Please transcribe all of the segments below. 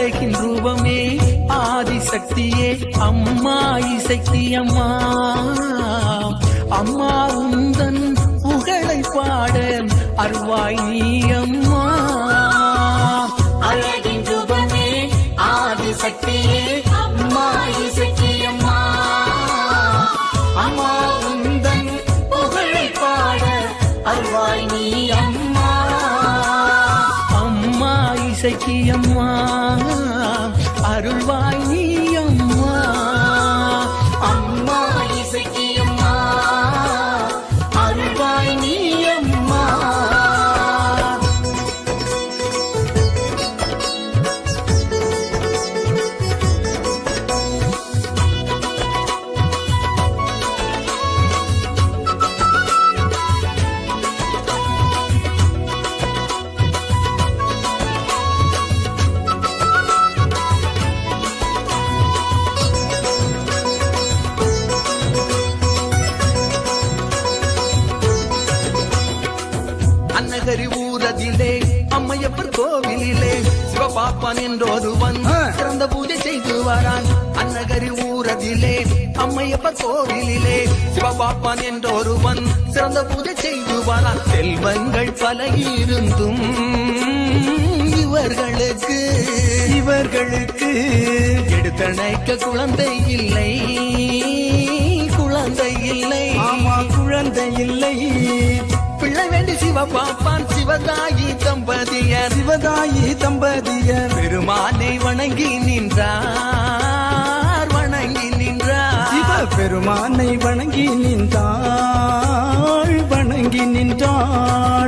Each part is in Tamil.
அழகின் ரூபமே ஆதிசக்தியே. அம்மா இசைக்தி அம்மா. அம்மா உந்தன் புகழை பாட அருவாய் நீ அம்மா. அழகின் ரூபமே ஆதிசக்தியே. சிவபாப்பன் என்றொருவன் சிறந்த பூஜை செய்து வரான் அன்னகரி ஊரதிலே அம்மையப்பர் கோவிலிலே. சிவபாப்பன் என்றொருவன் சிறந்த பூஜை செய்து வரான் செல்வங்கள் பல இருந்தும் இவர்களுக்கு இவர்களுக்கு எடுத்தணைக்க குழந்தை இல்லை. குழந்தை இல்லை. ஆமா குழந்தை இல்லை. பிள்ளை வேண்டி சிவ பாப்பான் சிவதாயி தம்பதியர். சிவதாயி தம்பதியர். பெருமானை வணங்கி நின்றார் வணங்கி நின்றார். சிவ பெருமானை வணங்கி நின்றாள் வணங்கி நின்றாள்.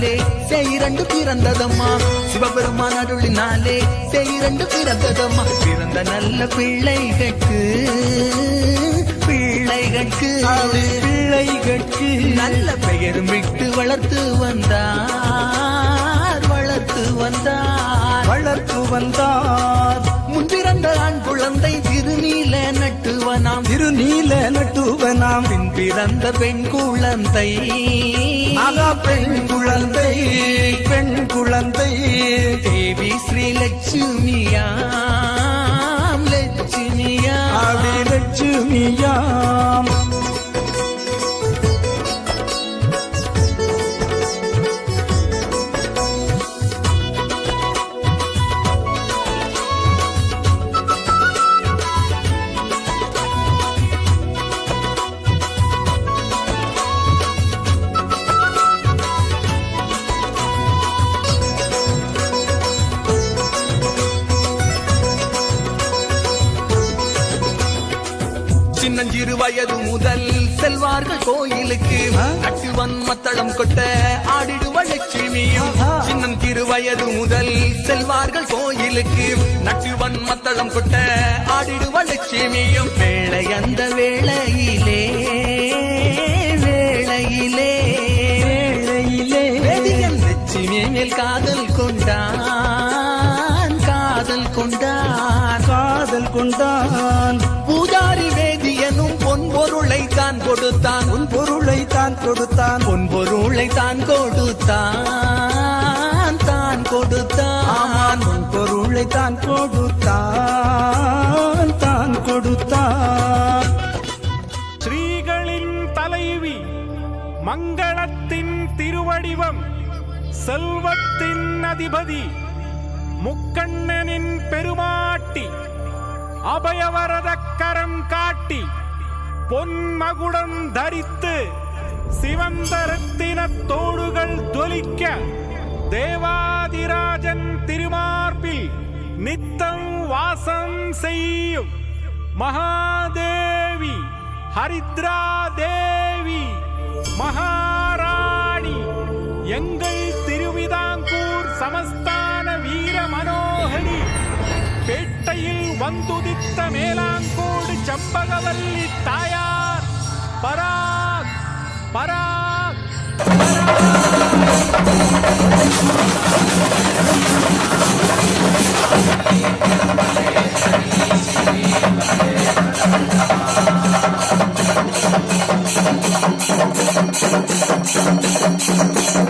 அருளினாலே செய்யிரண்டு பிறந்ததம்மா. சிவபெருமான் அருளினாலே செய்யிரண்டு பிறந்ததம்மா. பிறந்த நல்ல பிள்ளைகட்கு பிள்ளைகட்கு அவள் பிள்ளைகட்கு. நல்ல பெயரும் விட்டு வளர்த்து வந்தார் வளர்த்து வந்தார். வளர்த்து வந்தார். முன்பிறந்த ஆண் குழந்தை திருநீல நட்டுவனாம் திருநீல நட்டுவனாம் பின் பிறந்த பெண் குழந்தை. பெண் குழந்தை பெண் குழந்தை தேவி ஸ்ரீ லட்சுமியா லட்சுமியா லட்சுமியா சின்னஞ்சிறு வயது முதல் செல்வார்கள் கோயிலுக்கு. நட்டுவன் மத்தளம் கொட்ட ஆடிடுவ லட்சுமியும் சின்னஞ்சிறு வயது முதல் செல்வார்கள் கோயிலுக்கு. நட்டுவன் மத்தளம் கொட்ட ஆடிடுவ லட்சுமியும் வேளை அந்த வேளையிலே வேளையிலே. வேளையிலே. லட்சுமி மேல் காதல் கொண்டான் காதல் கொண்டான். காதல் கொண்டான். கொடுத்தான். உன் பொருளை தான் கொடுத்தான். பொன் பொருளை தான் கொடுத்தான் தான் கொடுத்தான். உன் பொருளை தான் கொடுத்தான் தான் கொடுத்தான். ஸ்ரீகளின் தலைவி மங்களத்தின் திருவடிவம் செல்வத்தின் அதிபதி முக்கண்ணனின் பெருமாட்டி அபயவரதக்கரம் காட்டி பொன்மகுடம் தரித்து சிவந்த ரத்தின தோடுகள் தொலிக்க தேவாதிராஜன் திருமார்பில் நித்தம் வாசம் செய்யும் மகாதேவி ஹரித்ரா தேவி மகாராணி எங்கள் திருவிதாங்கூர் சமஸ்தான வீர மனோகரி தட்டையில் வந்துதித்த மேலாங்கோடு செம்பகவல்லி தாயார் பராக் பராக் Thank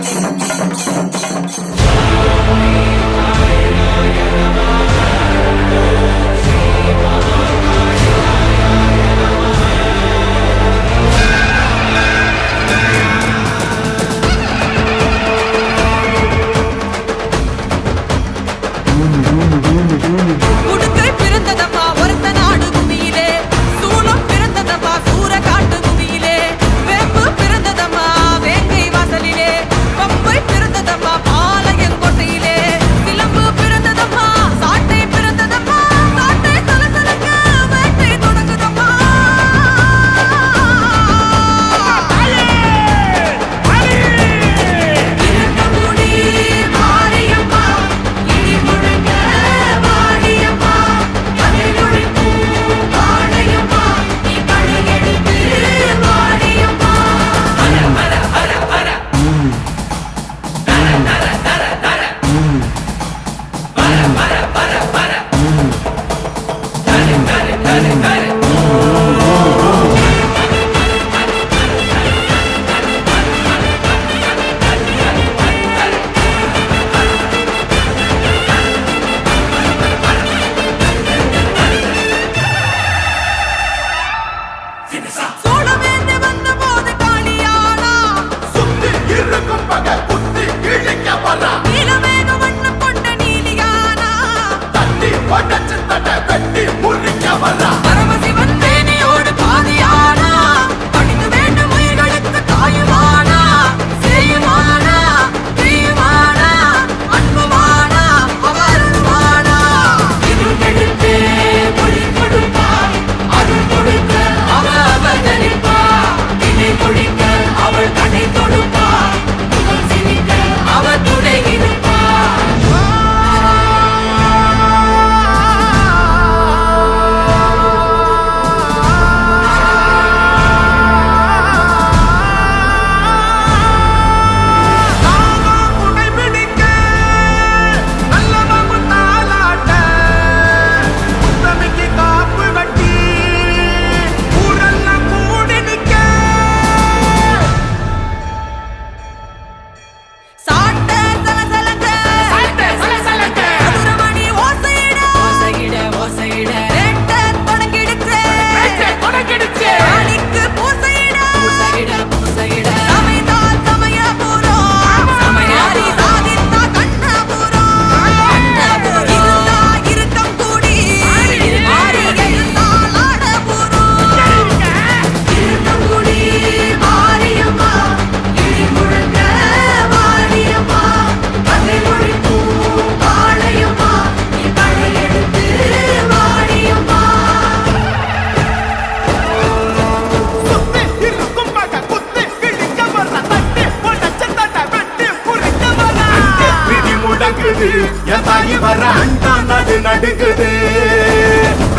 ஆகி வர அண்டான் அது நடுக்குது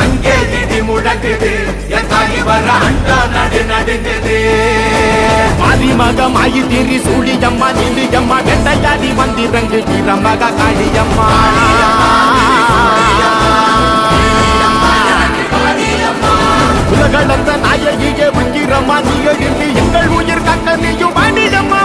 அங்கே நிதி முழங்குது என் தாகி வர அண்டான் அது நடுங்குது. மதிமகமாயி திரி சூழியம்மா நிதியம்மா வெட்டையாடி வந்திறங்கு திறமக காளியம்மா. உலகளந்த நாயகியே உயிரம்மா நீ எழுந்து எங்கள் உயிர் கக்க நீயும் வாணியம்மா